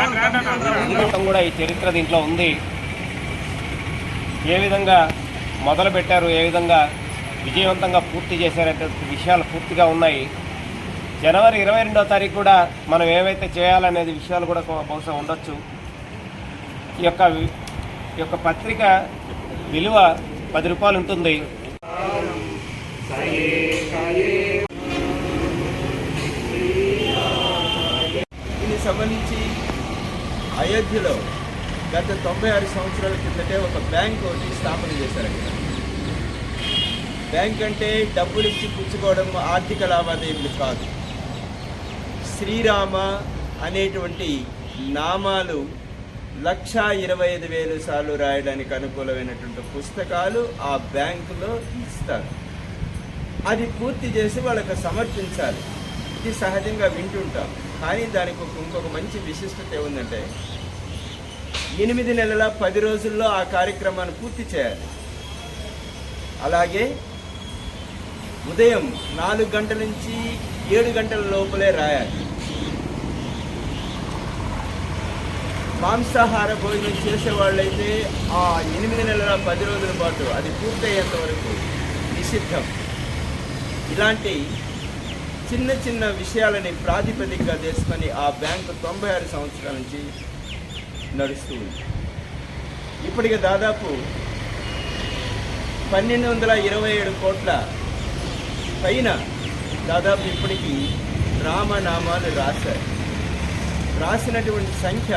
మొత్తం కూడా ఈ చరిత్ర దీంట్లో ఉంది. ఏ విధంగా మొదలు పెట్టారు ఏ విధంగా విజయవంతంగా పూర్తి చేశారనేటువంటి విషయాలు పూర్తిగా ఉన్నాయి. జనవరి ఇరవై రెండో తారీఖు కూడా మనం ఏవైతే చేయాలనేది విషయాలు కూడా బహుశా ఉండొచ్చు. ఈ యొక్క వి- ఈ యొక్క పత్రిక విలువ పది రూపాయలు ఉంటుంది. అయోధ్యలో గత తొంభై ఆరు సంవత్సరాల కిందటే ఒక బ్యాంక్ ఒకటి స్థాపన చేశారు అక్కడ. బ్యాంక్ అంటే డబ్బులు ఇచ్చి పుచ్చుకోవడం ఆర్థిక లావాదేవీలు కాదు. శ్రీరామ అనేటువంటి నామాలు లక్షా ఇరవై ఐదు వేలు సార్లు రాయడానికి అనుకూలమైనటువంటి పుస్తకాలు ఆ బ్యాంకులో ఇస్తారు. అది పూర్తి చేసి వాళ్ళకి సమర్పించాలి. ఇది సహజంగా వింటుంటాం. కానీ దానికి ఇంకొక మంచి విశిష్టత ఏముందంటే ఎనిమిది నెలల పది రోజుల్లో ఆ కార్యక్రమాన్ని పూర్తి చేయాలి. అలాగే ఉదయం నాలుగు గంటల నుంచి ఏడు గంటల లోపలే రాయాలి. మాంసాహార భోజనం చేసేవాళ్ళైతే ఆ ఎనిమిది నెలల పది రోజుల పాటు అది పూర్తయ్యేంత వరకు నిషిద్ధం. ఇలాంటి చిన్న చిన్న విషయాలని ప్రాతిపదికగా చేసుకొని ఆ బ్యాంకు తొంభై ఆరు సంవత్సరాల నుంచి నడుస్తూ ఉంది. ఇప్పటికి దాదాపు పన్నెండు వందల ఇరవై ఏడు కోట్ల పైన దాదాపు ఇప్పటికి రామనామాలు రాశారు రాసినటువంటి సంఖ్య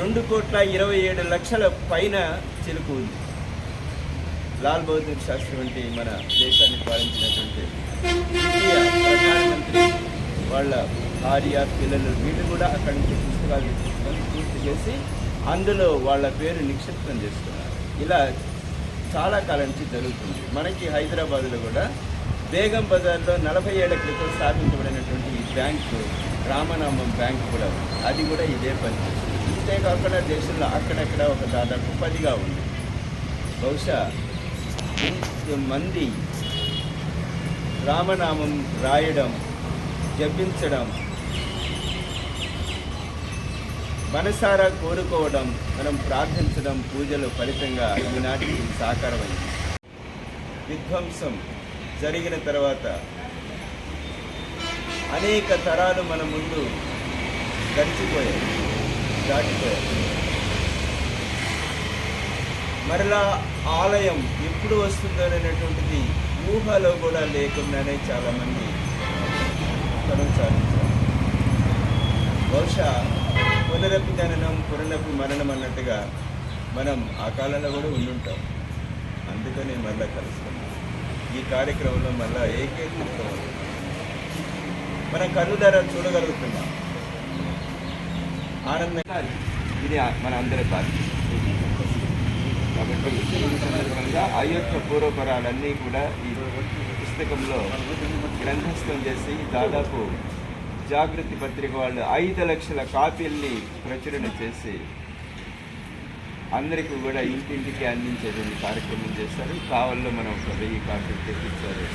రెండు కోట్ల ఇరవై ఏడు లక్షల పైన చిలుకు ఉంది. లాల్ బహదూర్ శాస్త్రి వంటి మన దేశాన్ని పాలించినటువంటి ప్రధానమంత్రి వాళ్ళ భార్య పిల్లలు వీళ్ళు కూడా అక్కడి నుంచి పుస్తకాలు తీసుకొని పూర్తి చేసి అందులో వాళ్ళ పేరు నిక్షిప్తం చేస్తున్నారు. ఇలా చాలా కాలం నుంచి జరుగుతుంది. మనకి హైదరాబాద్లో కూడా బేగం బజార్లో నలభై ఏళ్ళ క్రితం స్థాపించబడినటువంటి ఈ బ్యాంకు రామనామం బ్యాంక్ కూడా ఉంది. అది కూడా ఇదే పని ఇంతేకాకుండా దేశంలో అక్కడక్కడ ఒక దాదాపు పదిగా ఉంది. బహుశా మంది రామనామం రాయడం జపించడం మనసారా కోరుకోవడం మనం ప్రార్థించడం పూజలు ఫలితంగా ఈనాటికి సాకారమైంది. విధ్వంసం జరిగిన తర్వాత అనేక తరాలు మన ముందు గడిచిపోయాయి దాటిపోయాయి. మరలా ఆలయం ఎప్పుడు వస్తుందో అనేటువంటిది ఊహలో కూడా లేకుండానే చాలామంది కొనసాగించారు బహుశా పునరపి జననం పునరపి మరణం అన్నట్టుగా మనం ఆ కాలంలో కూడా ఉండుంటాం. అందుకనే మరలా కలుసుకున్నాం ఈ కార్యక్రమంలో మళ్ళా ఏకీకృతం మన కన్ను ధర చూడగలుగుతున్నాం. ఆనందంగా ఇది మన అందరి బాధ్యత. కాబట్టి ఈ సందర్భంగా అయోధ్య పూర్వపరాలన్నీ కూడా ఈ పుస్తకంలో గ్రంథస్థం చేసి దాదాపు జాగృతి పత్రిక వాళ్ళు ఐదు లక్షల కాపీల్ని ప్రచురణ చేసి అందరికీ కూడా ఇంటింటికి అందించేటువంటి కార్యక్రమం చేశారు కావల్లో మనం ఒక వెయ్యి కాపీలు తెప్పించారు.